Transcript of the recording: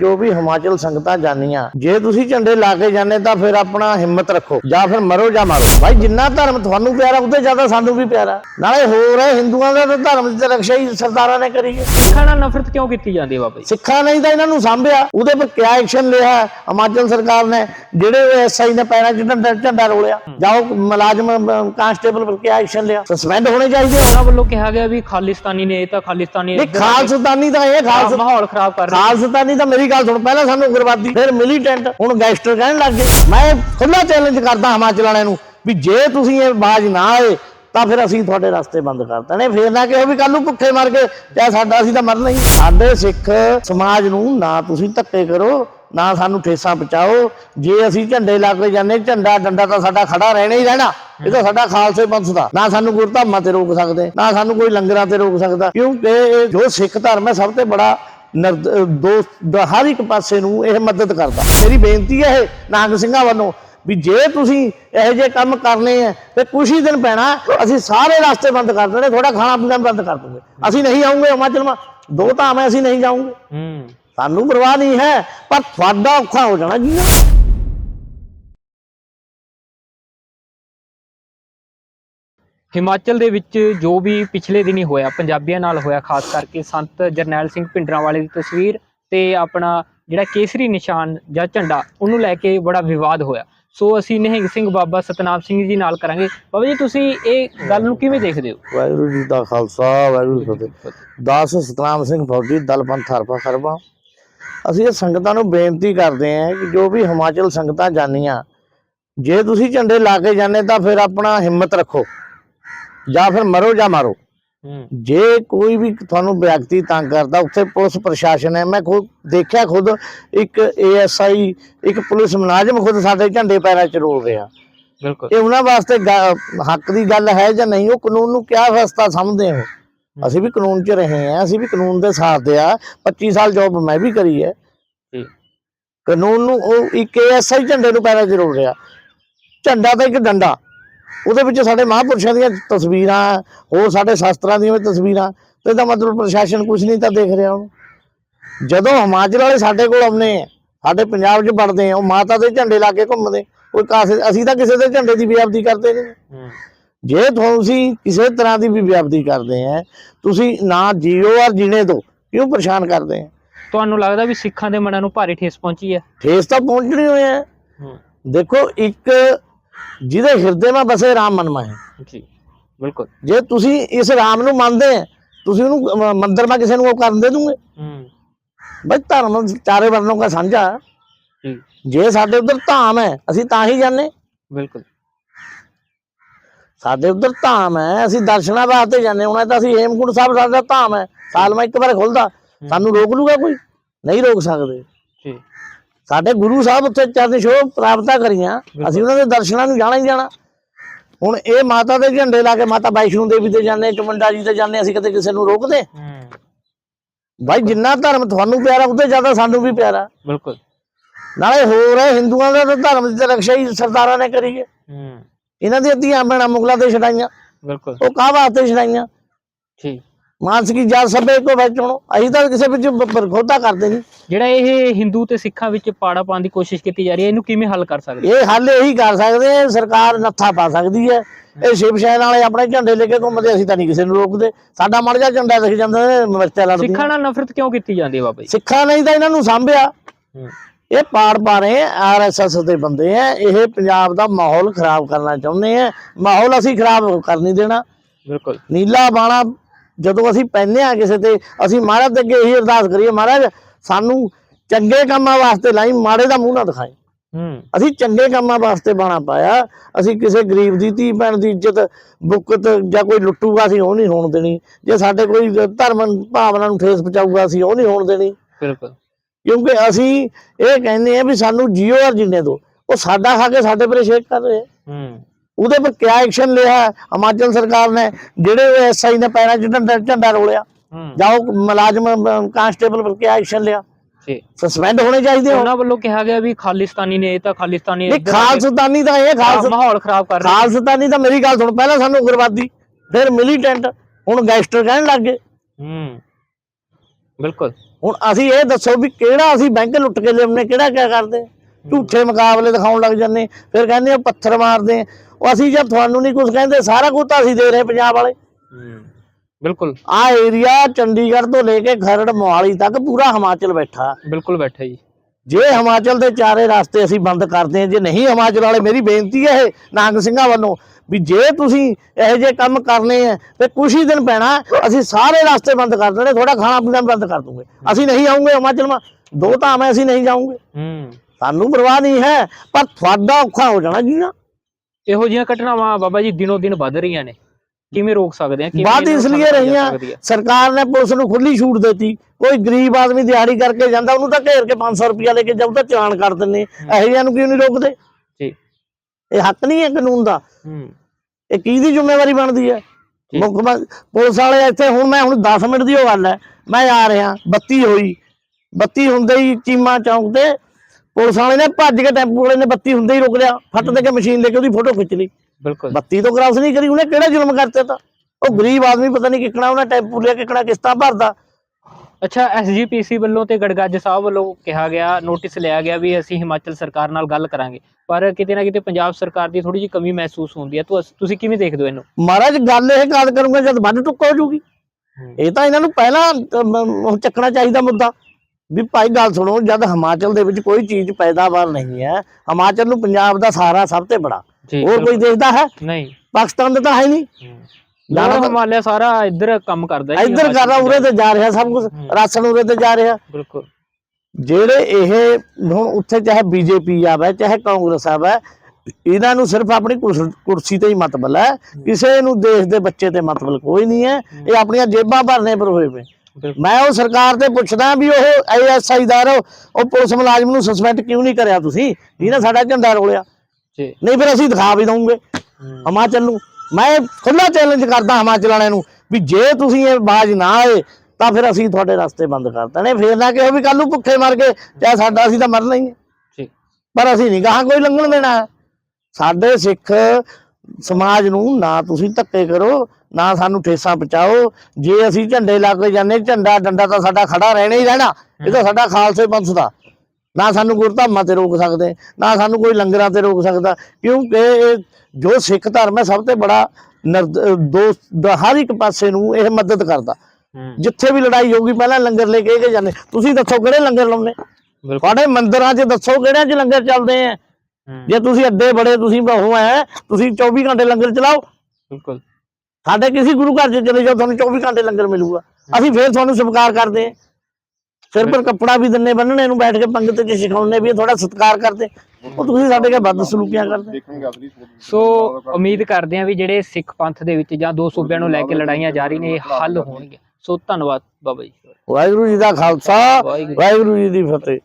ਜੋ ਵੀ ਹਿਮਾਚਲ ਸੰਗਤਾਂ ਜਾਨੀਆਂ ਜੇ ਤੁਸੀਂ ਝੰਡੇ ਲਾ ਕੇ ਜਾਂਦੇ ਤਾਂ ਫਿਰ ਆਪਣਾ ਹਿੰਮਤ ਰੱਖੋ ਜਾਂ ਫਿਰ ਮਰੋ ਜਾਂ ਮਾਰੋ। ਭਾਈ ਜਿੰਨਾ ਧਰਮ ਤੁਹਾਨੂੰ ਪਿਆਰਾ ਉਹਦੇ ਜ਼ਿਆਦਾ ਸਾਨੂੰ ਵੀ ਪਿਆਰਾ। ਨਾਲੇ ਹੋਰ ਹੈ ਹਿੰਦੂਆਂ ਦਾ ਤਾਂ ਧਰਮ ਦੀ ਰਕਸ਼ਾ ਹੀ ਸਰਦਾਰਾਂ ਨੇ ਕਰੀ ਹੈ। ਸਿੱਖਾਂ ਨਾਲ ਨਫ਼ਰਤ ਕਿਉਂ ਕੀਤੀ ਜਾਂਦੀ ਹੈ ਬਾਬਾ ਜੀ? ਸਿੱਖਾਂ ਨੇ ਹੀ ਤਾਂ ਇਹਨਾਂ ਨੂੰ ਸਾਂਭਿਆ। ਉਹਦੇ ਪਰ ਕਿਆ ਐਕਸ਼ਨ ਲਿਆ ਹਿਮਾਚਲ ਸਰਕਾਰ ਨੇ? ਜਿਹੜੇ ਐਸਆਈ ਨੇ ਪੈਰਾਂ 'ਚ ਝੰਡਾ ਰੋਲਿਆ। ਜਾਓ ਮੁਲਾਜ਼ਮ ਕਾਂਸਟੇਬਲ ਪਰ ਕਿਆ ਐਕਸ਼ਨ ਲਿਆ? ਸਸਪੈਂਡ ਹੋਣੇ ਚਾਹੀਦੇ। ਉਹਨਾਂ ਵੱਲੋਂ ਕਿਹਾ ਗਿਆ ਵੀ ਖਾਲਿਸਤਾਨੀ ਨੇ ਇਹ ਤਾਂ ਖਾਲਿਸਤਾਨੀ ਨਹੀਂ ਖਾਲਸਤਾਨੀ ਤਾਂ ਇਹ ਖਾਲਸ ਮਾਹੌਲ ਖਰਾਬ ਕਰ ਰਹੇ ਖਾਲਸਤਾਨੀ ਤਾਂ ਮੇਰੀ ਗੱਲ ਸੁਣ, ਪਹਿਲਾਂ ਸਾਨੂੰ ਉਗਰਵਾਦੀ ਫਿਰ ਮਿਲੀਟੈਂਟ ਹੁਣ ਗੈਂਗਸਟਰ ਕਹਿਣ ਲੱਗ ਗਏ। ਮੈਂ ਖੁੱਲਾ ਚੈਲੰਜ ਕਰਦਾ ਹਿਮਾਚਲ ਵਾਲਿਆਂ ਨੂੰ ਵੀ ਜੇ ਤੁਸੀਂ ਇਹ ਬਾਜ਼ ਨਾ ਆਏ, ਤਾਂ ਫਿਰ ਅਸੀਂ ਤੁਹਾਡੇ ਰਸਤੇ ਬੰਦ ਕਰ ਦੇਣੇ। ਫਿਰ ਨਾ ਕਿਹੋ ਵੀ ਕੱਲ ਨੂੰ ਭੁੱਖੇ ਮਰ ਗਏ, ਚਾਹੇ ਸਾਡਾ ਅਸੀਂ ਤਾਂ ਮਰਨਾ ਹੀ। ਸਾਡੇ ਸਿੱਖ ਸਮਾਜ ਨੂੰ ਨਾ ਤੁਸੀਂ ਧੱਕੇ ਕਰੋ, ਨਾ ਸਾਨੂੰ ਠੇਸਾਂ ਪਹੁੰਚਾਓ। ਜੇ ਅਸੀਂ ਝੰਡੇ ਲਾ ਕੇ ਜਾਂਦੇ, ਝੰਡਾ ਡੰਡਾ ਤਾਂ ਸਾਡਾ ਖੜਾ ਰਹਿਣਾ ਹੀ ਰਹਿਣਾ। ਇਹ ਤਾਂ ਸਾਡਾ ਖਾਲਸੇ ਪੰਥ ਦਾ। ਨਾ ਸਾਨੂੰ ਗੁਰਧਾਮਾਂ ਤੇ ਰੋਕ ਸਕਦੇ, ਨਾ ਸਾਨੂੰ ਕੋਈ ਲੰਗਰਾਂ ਤੇ ਰੋਕ ਸਕਦਾ। ਕਿਉਂਕਿ ਜੋ ਸਿੱਖ ਧਰਮ ਹੈ, ਸਭ ਤੋਂ ਬੜਾ ਨਰਦ- ਅਹ ਦੋ ਦ- ਹਰ ਇੱਕ ਪਾਸੇ ਨੂੰ ਇਹ ਮਦਦ ਕਰਦਾ। ਮੇਰੀ ਬੇਨਤੀ ਹੈ ਇਹ ਨਾਗ ਸਿੰਘਾਂ ਵੱਲੋਂ ਵੀ ਜੇ ਤੁਸੀਂ ਇਹੋ ਜਿਹੇ ਕੰਮ ਕਰਨੇ ਆ ਤੇ ਕੁਛ ਹੀ ਦਿਨ ਪੈਣਾ ਅਸੀਂ ਸਾਰੇ ਰਸਤੇ ਬੰਦ ਕਰ ਦੇਣੇ ਥੋੜਾ ਖਾਣਾ ਪੀਣਾ ਬੰਦ ਕਰ ਦੂੰਗੇ। ਅਸੀਂ ਨਹੀਂ ਆਉਂਗੇ ਹਿਮਾਚਲ ਮਾ ਦੋ ਧਾਮ ਹੈ ਅਸੀਂ ਨਹੀਂ ਜਾਉਂਗੇ ਹੂੰ। ਸਾਨੂੰ ਪਰਵਾਹ ਨਹੀਂ ਹੈ ਪਰ ਤੁਹਾਡਾ ਔਖਾ ਹੋ ਜਾਣਾ ਜੀ। ਹਿਮਾਚਲ ਦੇ ਵਿੱਚ ਜੋ ਵੀ ਪਿਛਲੇ ਦਿਨੀ ਹੋਇਆ, ਪੰਜਾਬੀਆਂ ਨਾਲ ਹੋਇਆ, ਖਾਸ ਕਰਕੇ ਸੰਤ ਜਰਨੈਲ ਸਿੰਘ ਭਿੰਡਰਾਂਵਾਲੇ ਦੀ ਤਸਵੀਰ ਤੇ ਆਪਣਾ ਜਿਹੜਾ ਕੇਸਰੀ ਨਿਸ਼ਾਨ ਜਾਂ ਝੰਡਾ, ਉਹਨੂੰ ਲੈ ਕੇ ਬੜਾ ਵਿਵਾਦ ਹੋਇਆ। ਸੋ ਅਸੀਂ ਨਿਹੰਗ ਸਿੰਘ ਬਾਬਾ ਸਤਨਾਮ ਸਿੰਘ ਜੀ ਨਾਲ ਕਰਾਂਗੇ। ਬਾਬਾ ਜੀ, ਤੁਸੀਂ ਇਹ ਗੱਲ ਨੂੰ ਕਿਵੇਂ ਦੇਖਦੇ ਹੋ? ਵਾਹਿਗੁਰੂ ਜੀ ਦਾ ਖਾਲਸਾ, ਵਾਹਿਗੁਰੂ ਜੀ ਕੀ ਫਤਿਹ। ਦਾਸ ਸਤਨਾਮ ਸਿੰਘ ਫੌਜੀ ਦਲਪੰਥ ਹਰਪਾ ਖਰਬਾ। ਅਸੀਂ ਇਹ ਸੰਗਤਾਂ ਨੂੰ ਬੇਨਤੀ ਕਰਦੇ ਹਾਂ ਕਿ ਜੋ ਵੀ ਹਿਮਾਚਲ ਸੰਗਤਾਂ ਜਾਨੀਆਂ ਜੇ ਤੁਸੀਂ ਝੰਡੇ ਲਾ ਕੇ ਜਾਂਦੇ ਤਾਂ ਫਿਰ ਆਪਣਾ ਹਿੰਮਤ ਰੱਖੋ। ਜਾਂ ਫਿਰ ਮਰੋ ਜਾਂ ਮਾਰੋ। ਜੇ ਕੋਈ ਵੀ ਤੁਹਾਨੂੰ ਵਿਅਕਤੀ ਤੰਗ ਕਰਦਾ ਉੱਥੇ ਪੁਲਿਸ ਪ੍ਰਸ਼ਾਸਨ ਹੈ। ਮੈਂ ਖੁਦ ਦੇਖਿਆ ਖੁਦ ਇੱਕ ਏਐਸਆਈ ਇੱਕ ਪੁਲਿਸ ਮੁਲਾਜ਼ਮ ਖੁਦ ਸਾਡੇ ਝੰਡੇ ਪੈਰਾਂ 'ਚ ਰੋਲ ਰਿਹਾ। ਬਿਲਕੁਲ। ਇਹ ਉਹਨਾਂ ਵਾਸਤੇ ਹੱਕ ਦੀ ਗੱਲ ਹੈ ਜਾਂ ਨਹੀਂ ਉਹ ਕਾਨੂੰਨ ਨੂੰ ਕਿਆ ਫਸਤਾ ਸਮਝਦੇ ਹੋ? ਅਸੀਂ ਵੀ ਕਾਨੂੰਨ 'ਚ ਰਹੇ ਹਾਂ ਅਸੀਂ ਵੀ ਕਾਨੂੰਨ ਦੇ ਸਾਥ ਦੇ ਆ। 25 ਸਾਲ ਜੌਬ ਮੈਂ ਵੀ ਕਰੀ ਹੈ। ਕਾਨੂੰਨ ਨੂੰ ਉਹ ਇੱਕ ਐਸਆਈ ਝੰਡੇ ਨੂੰ ਪੈਰਾਂ 'ਚ ਰੋਲ ਰਿਹਾ। ਝੰਡਾ ਤਾਂ ਇੱਕ ਡੰਡਾ। ਉਹਦੇ ਵਿੱਚ ਸਾਡੇ ਮਹਾਂਪੁਰਸ਼ਾਂ ਦੀਆਂ ਤਸਵੀਰਾਂ ਹੋਰ ਸਾਡੇ ਸ਼ਾਸਤਰਾਂ ਦੀਆਂ ਵੀ ਤਸਵੀਰਾਂ ਤੇ ਇਹਦਾ ਮਤਲਬ ਪ੍ਰਸ਼ਾਸਨ ਕੁਝ ਨਹੀਂ ਤਾਂ ਦੇਖ ਰਿਹਾ ਉਹਨੂੰ। ਜਦੋਂ ਹਿਮਾਚਲ ਵਾਲੇ ਸਾਡੇ ਕੋਲ ਆਉਂਦੇ ਆ ਸਾਡੇ ਪੰਜਾਬ 'ਚ ਵੜਦੇ ਆ ਉਹ ਮਾਤਾ ਦੇ ਝੰਡੇ ਲਾ ਕੇ ਘੁੰਮਦੇ ਕੋਈ ਕਾਸੇ ਅਸੀਂ ਤਾਂ ਕਿਸੇ ਦੇ ਝੰਡੇ ਦੀ ਬੇਅਬਦੀ ਕਰਦੇ ਨਹੀਂ। ਜੇ ਤੁਸੀਂ ਕਿਸੇ ਤਰ੍ਹਾਂ ਦੀ ਵੀ ਬੇਅਬਦੀ ਕਰਦੇ ਆ ਤੁਸੀਂ ਨਾ ਜੀਓ ਔਰ ਜੀਣੇ ਦੋ ਕਿਉਂ ਪਰੇਸ਼ਾਨ ਕਰਦੇ ਆ? ਤੁਹਾਨੂੰ ਲੱਗਦਾ ਵੀ ਸਿੱਖਾਂ ਦੇ ਮਨਾਂ ਨੂੰ ਭਾਰੀ ਠੇਸ ਪਹੁੰਚੀ ਹੈ? ਠੇਸ ਤਾਂ ਪਹੁੰਚਣੀ ਆ ਹੂੰ। ਦੇਖੋ ਇੱਕ ਜਿਹਦੇ ਹਿਰਦੇ ਵਿੱਚ ਬਸੇ ਰਾਮ ਮਨਮਾ ਹੈ ਜੀ ਬਿਲਕੁਲ। ਜੇ ਤੁਸੀਂ ਇਸ ਰਾਮ ਨੂੰ ਮੰਨਦੇ ਤੁਸੀਂ ਉਹਨੂੰ ਮੰਦਿਰ ਮਾ ਕਿਸੇ ਨੂੰ ਉਹ ਕਰਨ ਦੇ ਦੂੰਗੇ। ਹੂੰ। ਬਈ ਧਰਮ ਚਾਰੇ ਵਰਨੋਂ ਦਾ ਸਾਂਝਾ ਜੀ। ਜੇ ਸਾਡੇ ਉਧਰ ਧਾਮ ਹੈ ਅਸੀਂ ਤਾਂ ਹੀ ਜਾਂਦੇ। ਬਿਲਕੁਲ। ਸਾਡੇ ਉਧਰ ਧਾਮ ਹੈ ਅਸੀਂ ਦਰਸ਼ਨਾਂ ਵਾਸਤੇ ਜਾਂਦੇ ਹੁਣ ਤਾਂ ਅਸੀਂ ਹੇਮਕੁੰਟ ਸਾਹਿਬ ਸਾਡਾ ਧਾਮ ਹੈ। ਸਾਲ ਮਾ ਇੱਕ ਵਾਰ ਖੁੱਲਦਾ। ਸਾਨੂੰ ਰੋਕ ਲੂਗਾ ਕੋਈ? ਨਹੀਂ ਰੋਕ ਸਕਦੇ। ਜੀ। ਸਾਡੇ ਗੁਰੂ ਸਾਹਿਬ ਉੱਥੇ ਚਰਨ ਛੋਹ ਪ੍ਰਾਪਤਾ ਕਰੀਆਂ। ਅਸੀਂ ਉਹਨਾਂ ਦੇ ਦਰਸ਼ਨਾਂ ਨੂੰ ਜਾਣਾ ਹੀ ਜਾਣਾ। ਹੁਣ ਇਹ ਮਾਤਾ ਦੇ ਝੰਡੇ ਲਾ ਕੇ ਮਾਤਾ ਵੈਸ਼ਨੂ ਦੇਵੀ ਤੇ ਜਾਂਦੇ ਚਮੰਡਾ ਜੀ ਤੇ ਜਾਂਦੇ ਅਸੀਂ ਕਦੇ ਕਿਸੇ ਨੂੰ ਰੋਕਦੇ? ਭਾਈ ਜਿੰਨਾ ਧਰਮ ਤੁਹਾਨੂੰ ਪਿਆਰਾ ਉਹਦੇ ਜ਼ਿਆਦਾ ਸਾਨੂੰ ਵੀ ਪਿਆਰਾ। ਬਿਲਕੁਲ। ਨਾਲੇ ਹੋਰ ਹੈ ਹਿੰਦੂਆਂ ਦਾ ਤਾਂ ਧਰਮ ਦੀ ਰਕਸ਼ਾ ਹੀ ਸਰਦਾਰਾਂ ਨੇ ਕਰੀ ਹੈ। ਹੂੰ। ਇਹਨਾਂ ਦੀਆਂ ਧੀਆਂ ਭੈਣਾਂ ਮੁਗਲਾਂ ਤੇ ਛਡਾਈਆਂ। ਬਿਲਕੁਲ। ਉਹ ਕਾਹ ਵਾਸਤੇ ਛਡਾਈਆਂ? ਠੀਕ। ਮਾਨਸਿਕੀ ਜਾਤ ਸਭੇ ਕੋ ਵਿੱਚ ਹੁਣ। ਅਸੀਂ ਤਾਂ ਕਿਸੇ ਵਿੱਚ ਬਰਖੋਦਾ ਕਰਦੇ ਨਹੀਂ। ਜਿਹੜਾ ਇਹ ਹਿੰਦੂ ਤੇ ਸਿੱਖਾਂ ਵਿੱਚ ਪਾੜਾ ਪਾਉਣ ਦੀ ਕੋਸ਼ਿਸ਼ ਕੀਤੀ ਜਾ ਰਹੀ ਹੈ ਇਹਨੂੰ ਕਿਵੇਂ ਹੱਲ ਕਰ ਸਕਦੇ? ਇਹ ਹੱਲ ਇਹੀ ਕਰ ਸਕਦੇ ਆ ਸਰਕਾਰ ਨੱਥਾ ਪਾ ਸਕਦੀ ਹੈ। ਇਹ ਸ਼ਿਵ ਸੈਨਾ ਵਾਲੇ ਆਪਣੇ ਝੰਡੇ ਲੈ ਕੇ ਘੁੰਮਦੇ ਅਸੀਂ ਤਾਂ ਨਹੀਂ ਕਿਸੇ ਨੂੰ ਰੋਕਦੇ। ਸਾਡਾ ਮੜ ਜਾ ਝੰਡਾ ਦਿਖ ਜਾਂਦਾ ਮਿਰਚਾਂ ਲੜਦੀਆਂ। ਸਿੱਖਾਂ ਨਾਲ ਨਫ਼ਰਤ ਕਿਉਂ ਕੀਤੀ ਜਾਂਦੀ ਹੈ ਬਾਬਾ ਜੀ? ਸਿੱਖਾਂ ਨੇ ਤਾਂ ਇਹਨਾਂ ਨੂੰ ਸਾਂਭਿਆ। ਇਹ ਪਾੜ ਪਾ ਰਹੇ ਆਰਐਸਐਸ ਦੇ ਬੰਦੇ ਆ ਇਹ ਪੰਜਾਬ ਦਾ ਮਾਹੌਲ ਖਰਾਬ ਕਰਨਾ ਚਾਹੁੰਦੇ ਆ ਮਾਹੌਲ ਅਸੀਂ ਖਰਾਬ ਕਰ ਨਹੀਂ ਦੇਣਾ। ਬਿਲਕੁਲ। ਨੀਲਾ ਬਾਣਾ ਜਦੋਂ ਅਸੀਂ ਪੈਨੇ ਆ ਕਿਸੇ ਤੇ ਅਸੀਂ ਮਹਾਰਾਜ ਦੇ ਅੱਗੇ ਇਹੀ ਅਰਦਾਸ ਕਰੀਏ ਮਹਾਰਾਜ ਸਾਨੂੰ ਚੰਗੇ ਕੰਮਾਂ ਵਾਸਤੇ ਲਾਈ ਮਾੜੇ ਦਾ ਮੂੰਹ ਨਾ ਦਿਖਾਈ। ਅਸੀਂ ਚੰਗੇ ਕੰਮਾਂ ਵਾਸਤੇ ਬਾਣਾ ਪਾਇਆ ਅਸੀਂ ਕਿਸੇ ਗਰੀਬ ਦੀ ਧੀ ਭੈਣ ਦੀ ਇੱਜ਼ਤ ਬੁੱਕਤ ਜਾਂ ਕੋਈ ਲੁੱਟੂਗਾ ਅਸੀਂ ਉਹ ਨਹੀਂ ਹੋਣ ਦੇਣੀ। ਜੇ ਸਾਡੇ ਕੋਈ ਧਰਮ ਭਾਵਨਾ ਨੂੰ ਠੇਸ ਪਹੁੰਚਾਊਗਾ ਅਸੀਂ ਉਹ ਨਹੀਂ ਹੋਣ ਦੇਣੀ। ਬਿਲਕੁਲ। ਕਿਉਂਕਿ ਅਸੀਂ ਇਹ ਕਹਿੰਦੇ ਆ ਵੀ ਸਾਨੂੰ ਜੀਓ ਔਰ ਜੀਣੇ ਦਿਓ ਉਹ ਸਾਡਾ ਖਾ ਕੇ ਸਾਡੇ ਪਰ ਸ਼ੇਕ ਕਰ ਰਹੇ। ਹੂੰ। ਉਹਦੇ ਪਰ ਕਿਆ ਐਕਸ਼ਨ ਲਿਆ ਹਿਮਾਚਲ ਸਰਕਾਰ ਨੇ ਜਿਹੜੇ ਐਸਆਈ ਨੇ ਪੈਰਾਂ 'ਚ ਝੰਡਾ ਰੋਲਿਆ। ਜਾਓ ਮੁਲਾਜ਼ਮ ਕਾਂਸਟੇਬਲ ਪਰ ਕਿਆ ਐਕਸ਼ਨ ਲਿਆ? ਸਸਪੈਂਡ ਹੋਣੇ ਚਾਹੀਦੇ ਉਹਨਾਂ ਵੱਲੋਂ ਕਿਹਾ ਗਿਆ ਵੀ ਖਾਲਿਸਤਾਨੀ ਨੇ ਇਹ ਤਾਂ ਖਾਲਿਸਤਾਨੀ ਨਹੀਂ ਖਾਲਸਤਾਨੀ ਤਾਂ ਇਹ ਖਾਲਸ ਮਾਹੌਲ ਖਰਾਬ ਕਰ ਰਹੇ ਖਾਲਸਤਾਨੀ ਤਾਂ ਮੇਰੀ ਗੱਲ ਸੁਣ ਪਹਿਲਾਂ ਸਾਨੂੰ ਉਗਰਵਾਦੀ ਫਿਰ ਮਿਲੀਟੈਂਟ ਹੁਣ ਗੈਂਗਸਟਰ ਕਹਿਣ ਲੱਗ ਗਏ। ਹੂੰ। ਬਿਲਕੁਲ। ਹੁਣ ਅਸੀਂ ਇਹ ਦੱਸੋ ਵੀ ਕਿਹੜਾ ਅਸੀਂ ਬੈਂਕ ਲੁੱਟ ਕੇ ਲਿਆਉਂਦੇ ਕਿਹੜਾ ਕਿਆ ਕਰਦੇ? ਝੂਠੇ ਮੁਕਾਬਲੇ ਦਿਖਾਉਣ ਲੱਗ ਜਾਂਦੇ ਫਿਰ ਕਹਿੰਦੇ ਆ ਪੱਥਰ ਮਾਰਦੇ ਆ। ਉਹ ਅਸੀਂ ਜਦ ਤੁਹਾਨੂੰ ਨਹੀਂ ਕੁਝ ਕਹਿੰਦੇ ਸਾਰਾ ਕੁਝ ਤਾਂ ਅਸੀਂ ਦੇ ਰਹੇ ਪੰਜਾਬ ਵਾਲੇ। ਬਿਲਕੁਲ। ਆ ਏਰੀਆ ਚੰਡੀਗੜ੍ਹ ਤੋਂ ਲੈ ਕੇ ਖਰੜ ਮੋਹਾਲੀ ਤੱਕ ਪੂਰਾ ਹਿਮਾਚਲ ਬੈਠਾ। ਬਿਲਕੁਲ ਬੈਠਾ ਜੀ। ਜੇ ਹਿਮਾਚਲ ਦੇ ਚਾਰੇ ਰਸਤੇ ਅਸੀਂ ਬੰਦ ਕਰਦੇ ਹਾਂ ਜੇ ਨਹੀਂ ਹਿਮਾਚਲ ਵਾਲੇ ਮੇਰੀ ਬੇਨਤੀ ਹੈ ਇਹ ਨਾਂਗ ਸਿੰਘਾਂ ਵੱਲੋਂ ਵੀ ਜੇ ਤੁਸੀਂ ਇਹੋ ਜਿਹੇ ਕੰਮ ਕਰਨੇ ਆ ਤੇ ਕੁਛ ਹੀ ਦਿਨ ਪੈਣਾ ਅਸੀਂ ਸਾਰੇ ਰਸਤੇ ਬੰਦ ਕਰ ਦੇਣੇ ਥੋੜਾ ਖਾਣਾ ਪੀਣਾ ਬੰਦ ਕਰ ਦੂੰਗੇ। ਅਸੀਂ ਨਹੀਂ ਜਾਊਂਗੇ ਹਿਮਾਚਲ ਮਾ ਦੋ ਧਾਮ ਹੈ ਅਸੀਂ ਨਹੀਂ ਜਾਊਂਗੇ। ਹੂੰ। ਸਾਨੂੰ ਪਰਵਾਹ ਨਹੀਂ ਹੈ ਪਰ ਤੁਹਾਡਾ ਔਖਾ ਹੋ ਜਾਣਾ ਜੀ ਨਾ। ਇਹੋ ਜਿਹੀਆਂ ਘਟਨਾਵਾਂ ਬਾਬਾ ਜੀ ਦਿਨੋਂ ਦਿਨ ਵੱਧ ਰਹੀਆਂ ਨੇ। ਕਿਵੇਂ ਰੋਕ ਸਕਦੇ ਆ ਨੂੰ ਇਸ ਲਈ ਰਹੀਆਂ? ਸਰਕਾਰ ਨੇ ਪੁਲਿਸ ਨੂੰ ਖੁੱਲੀ ਛੂਟ ਦਿੱਤੀ। ਕੋਈ ਗਰੀਬ ਆਦਮੀ ਦਿਹਾੜੀ ਕਰਕੇ ਜਾਂਦਾ ਉਹਨੂੰ ਤਾਂ ਘੇਰ ਕੇ 500 ਰੁਪਇਆ ਲੈ ਕੇ ਜਾਊ ਤਾਂ ਚਾਲਾਨ ਕਰ ਦਿੰਦੇ ਇਹੋ ਜਿਹਿਆਂ ਨੂੰ ਕਿਉਂ ਨਹੀਂ ਰੋਕਦੇ? ਜੀ। ਇਹ ਹੱਕ ਨਹੀਂ ਹੈ ਕਾਨੂੰਨ ਦਾ। ਹੂੰ। ਇਹ ਕਿਹਦੀ ਜ਼ਿੰਮੇਵਾਰੀ ਬਣਦੀ ਹੈ। ਮੁੱਖ ਪੁਲਿਸ ਵਾਲੇ ਇੱਥੇ ਹੁਣ ਮੈਂ ਹੁਣ 10 ਮਿੰਟ ਦੀ ਉਹ ਗੱਲ ਹੈ। ਮੈਂ ਆ ਰਿਹਾ ਬੱਤੀ ਹੋਈ। ਬੱਤੀ ਹੁੰਦੇ ਹੀ ਚੀਮਾ ਚੌਂਕ ਤੇ ਪੁਲਿਸ ਵਾਲੇ ਨੇ ਭੱਜ ਕੇ ਟੈਂਪੂ ਵਾਲੇ ਨੇ ਬੱਤੀ ਹੁੰਦੇ ਹੀ ਰੁਕ ਲਿਆ ਫੱਟ ਦੇ ਕੇ ਮਸ਼ੀਨ ਲੈ ਕੇ ਉਹਦੀ ਫੋਟੋ ਖਿੱਚ ਲਈ। ਬਿਲਕੁਲ। ਬੱਤੀ ਤੋਂ ਕ੍ਰਾਸ ਨਹੀਂ ਕਰੀ ਉਹਨੇ ਕਿਹੜਾ ਜ਼ੁਲਮ ਕਰਤੇ ਤਾਂ? ਉਹ ਗਰੀਬ ਆਦਮੀ ਪਤਾ ਨਹੀਂ ਕਿੱਕਣਾ ਉਹਨੇ ਟੈਂਪੂ ਲਿਆ ਕਿੱਕਣਾ ਕਿਸ਼ਤਾਂ ਭਰਦਾ। ਅੱਛਾ ਐਸਜੀਪੀਸੀ ਵੱਲੋਂ ਤੇ ਗੜਗੱਜ ਸਾਹਿਬ ਵੱਲੋਂ ਕਿਹਾ ਗਿਆ ਨੋਟਿਸ ਲਿਆ ਗਿਆ ਵੀ ਅਸੀਂ ਹਿਮਾਚਲ ਸਰਕਾਰ ਨਾਲ ਗੱਲ ਕਰਾਂਗੇ। ਪਰ ਕਿਤੇ ਨਾ ਕਿਤੇ ਪੰਜਾਬ ਸਰਕਾਰ ਦੀ ਥੋੜੀ ਜਿਹੀ ਕਮੀ ਮਹਿਸੂਸ ਹੁੰਦੀ ਹੈ। ਤੁਸ- ਤੁਸੀਂ ਕਿਵੇਂ ਦੇਖਦੇ ਹੋ ਇਹਨੂੰ? ਮਹਾਰਾਜ ਗੱਲ ਇਹ ਕਾਦ ਕਰੂੰਗਾ ਜਦ ਵੱਧ ਟੁੱਕ ਹੋ ਜੂਗੀ ਇਹ ਤਾਂ ਇਹਨਾਂ ਨੂੰ ਪਹਿਲਾਂ ਚੱਕਣਾ ਚਾਹੀਦਾ ਮੁੱਦਾ। ਵੀ ਭਾਈ ਗੱਲ ਸੁਣੋ ਜਦ ਹਿਮਾਚਲ ਦੇ ਵਿੱਚ ਕੋਈ ਚੀਜ਼ ਪੈਦਾਵਾਰ ਨਹੀਂ ਹੈ ਹਿਮਾਚਲ ਨੂੰ ਪੰਜਾਬ ਦਾ ਸਹਾਰਾ ਸਭ ਤੋਂ ਬੜਾ। ਹੋਰ ਕੋਈ ਦੇਖਦਾ ਹੈ? ਨਹੀਂ। ਪਾਕਿਸਤਾਨ ਦਾ ਤਾਂ ਹੈ ਨਹੀਂ। ਤਾਂ- ਹਿਮਾਲਿਆ ਸਾਰਾ ਇੱਧਰ ਕੰਮ ਕਰਦਾ ਜੀ ਇੱਧਰ ਕਰ ਰਿਹਾ ਉਰੇ ਤੇ ਜਾ ਰਿਹਾ ਸਭ ਕੁਝ ਹੂੰ। ਰਾਸ਼ਨ ਉਰੇ ਤੇ ਜਾ ਰਿਹਾ। ਬਿਲਕੁਲ। ਜਿਹੜੇ ਇਹ ਹੁਣ ਉੱਥੇ ਚਾਹੇ ਬੀਜੇਪੀ ਆਵੇ ਚਾਹੇ ਕਾਂਗਰਸ ਆਵੇ ਇਹਨਾਂ ਨੂੰ ਸਿਰਫ ਆਪਣੀ ਕੁਰਸ- ਤੇ ਹੀ ਮਤਲਬ ਹੈ। ਕਿਸੇ ਨੂੰ ਦੇਸ਼ ਦੇ ਬੱਚੇ ਤੇ ਮਤਲਬ ਕੋਈ ਨਹੀਂ ਹੈ। ਇਹ ਆਪਣੀਆਂ ਜੇਬਾਂ ਭਰਨੇ ਪਰ ਹੋਏ ਪਏ। ਮੈਂ ਉਹ ਸਰਕਾਰ ਤੇ ਪੁੱਛਦਾ ਵੀ ਉਹ ਐਸਆਈ ਦਾਰ ਉਹ ਪੁਲਿਸ ਮੁਲਾਜ਼ਮ ਨੂੰ ਸਸਪੈਂਡ ਕਿਉਂ ਨਹੀਂ ਕਰਿਆ ਤੁਸੀਂ? ਜਿਹਨੇ ਸਾਡਾ ਝੰਡਾ ਰੋਲਿਆ। ਜੀ। ਨਹੀਂ ਫਿਰ ਅਸੀਂ ਦਿਖਾ ਵੀ ਦਵਾਂਗੇ ਹਿਮਾਚਲ ਨੂੰ। ਮੈਂ ਖੁੱਲਾ ਚੈਲੰਜ ਕਰਦਾ ਹਿਮਾਚਲ ਵਾਲਿਆਂ ਨੂੰ ਵੀ ਜੇ ਤੁਸੀਂ ਇਹ ਬਾਜ਼ ਨਾ ਆਏ ਤਾਂ ਫਿਰ ਅਸੀਂ ਤੁਹਾਡੇ ਰਸਤੇ ਬੰਦ ਕਰ ਦੇਣੇ। ਫੇਰ ਨਾ ਕਿਹੋ ਵੀ ਕੱਲ ਨੂੰ ਭੁੱਖੇ ਮਰ ਗਏ ਚਾਹੇ ਸਾਡਾ ਅਸੀਂ ਤਾਂ ਹੈ ਜੀ। ਪਰ ਅਸੀਂ ਨਹੀਂ ਗਾਹਾਂ ਕੋਈ ਲੰਘਣ ਦੇਣਾ। ਸਾਡੇ ਸਿੱਖ ਸਮਾਜ ਨੂੰ ਨਾ ਤੁਸੀਂ ਧੱਕੇ ਕਰੋ ਨਾ ਸਾਨੂੰ ਠੇਸਾਂ ਪਹੁੰਚਾਓ। ਜੇ ਅਸੀਂ ਝੰਡੇ ਲਾ ਕੇ ਜਾਂਦੇ ਝੰਡਾ ਡੰਡਾ ਤਾਂ ਸਾਡਾ ਖੜਾ ਰਹਿਣਾ ਹੀ ਰਹਿਣਾ। ਇਹ ਤਾਂ ਸਾਡਾ ਖਾਲਸੇ ਪੰਥ ਦਾ। ਨਾ ਸਾਨੂੰ ਗੁਰਧਾਮਾਂ ਤੇ ਰੋਕ ਸਕਦੇ ਨਾ ਸਾਨੂੰ ਕੋਈ ਲੰਗਰਾਂ ਤੇ ਰੋਕ ਸਕਦਾ। ਕਿਉਂਕਿ ਇਹ ਜੋ ਸਿੱਖ ਧਰਮ ਹੈ ਸਭ ਤੋਂ ਬੜਾ ਦੋਸਤ ਹਰ ਇੱਕ ਪਾਸੇ ਨੂੰ ਇਹ ਮਦਦ ਕਰਦਾ। ਜਿੱਥੇ ਵੀ ਲੜਾਈ ਹੋਊਗੀ ਪਹਿਲਾਂ ਲੰਗਰ ਲੈ ਕੇ ਇਹ ਜਾਂਦੇ। ਤੁਸੀਂ ਦੱਸੋ ਕਿਹੜੇ ਲੰਗਰ ਲਾਉਂਦੇ? ਤੁਹਾਡੇ ਮੰਦਿਰਾਂ 'ਚ ਦੱਸੋ ਕਿਹੜਿਆਂ 'ਚ ਲੰਗਰ ਚੱਲਦੇ ਆ? ਜੇ ਤੁਸੀਂ ਅੱਡੇ ਬੜੇ ਤੁਸੀਂ ਬਹੁ ਐ ਤੁਸੀਂ 24 ਘੰਟੇ ਲੰਗਰ ਚਲਾਓ। ਬਿਲਕੁਲ। ਸਾਡੇ ਕਿਸੇ ਗੁਰੂ ਘਰ 'ਚ ਚਲੇ ਜਾਓ ਤੁਹਾਨੂੰ 24 ਘੰਟੇ ਲੰਗਰ ਮਿਲੂਗਾ। ਅਸੀਂ ਫੇਰ ਤੁਹਾਨੂੰ ਸਤਿਕਾਰ ਕਰਦੇ ਆ। ਸਿਰ ਪਰ ਕੱਪੜਾ ਵੀ ਦਿੰਨੇ ਬੰਨਣੇ ਨੂੰ ਬੈਠ ਕੇ ਪੰਗਤ 'ਚ ਸਿਖਾਉਂਦੇ ਵੀ ਥੋੜਾ ਸਤਿਕਾਰ ਕਰਦੇ। ਉਹ ਤੁਸੀਂ ਸਾਡੇ ਕੇ ਵੱਧ ਸਲੂਕੀਆਂ ਕਰਦੇ। ਸੋ ਉਮੀਦ ਕਰਦੇ ਹਾਂ ਵੀ ਜਿਹੜੇ ਸਿੱਖ ਪੰਥ ਦੇ ਵਿੱਚ ਜਾਂ ਦੋ ਸੂਬਿਆਂ ਨੂੰ ਲੈ ਕੇ ਲੜਾਈਆਂ ਜਾਰੀ ਨੇ ਇਹ ਹੱਲ ਹੋਣਗੇ ਸੋ ਧੰਨਵਾਦ ਬਾਬਾ ਜੀ। ਵਾਹਿਗੁਰੂ ਜੀ ਦਾ ਖਾਲਸਾ ਵਾਹਿਗੁਰੂ ਜੀ ਦੀ ਫਤਿਹ।